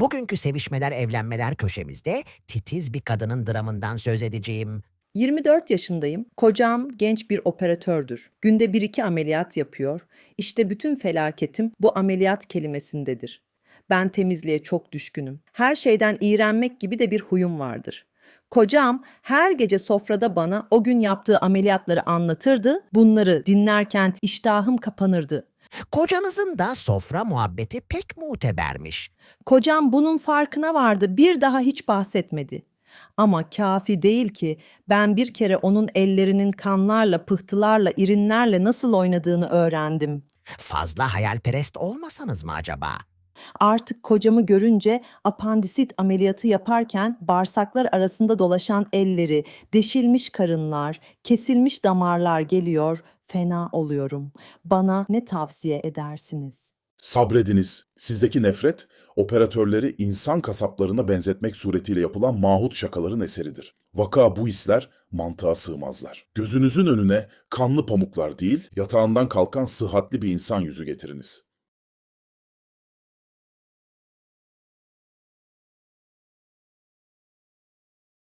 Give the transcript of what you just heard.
Bugünkü sevişmeler evlenmeler köşemizde titiz bir kadının dramından söz edeceğim. 24 yaşındayım. Kocam genç bir operatördür. Günde bir iki ameliyat yapıyor. İşte bütün felaketim bu ameliyat kelimesindedir. Ben temizliğe çok düşkünüm. Her şeyden iğrenmek gibi de bir huyum vardır. Kocam her gece sofrada bana o gün yaptığı ameliyatları anlatırdı. Bunları dinlerken iştahım kapanırdı. Kocanızın da sofra muhabbeti pek mutebermiş. Kocam bunun farkına vardı. Bir daha hiç bahsetmedi. Ama kafi değil ki ben bir kere onun ellerinin kanlarla, pıhtılarla, irinlerle nasıl oynadığını öğrendim. Fazla hayalperest olmasanız mı acaba? Artık kocamı görünce apandisit ameliyatı yaparken bağırsaklar arasında dolaşan elleri, deşilmiş karınlar, kesilmiş damarlar geliyor, fena oluyorum. Bana ne tavsiye edersiniz? Sabrediniz. Sizdeki nefret, operatörleri insan kasaplarına benzetmek suretiyle yapılan mahut şakaların eseridir. Vaka bu hisler mantığa sığmazlar. Gözünüzün önüne kanlı pamuklar değil, yatağından kalkan sıhhatli bir insan yüzü getiriniz.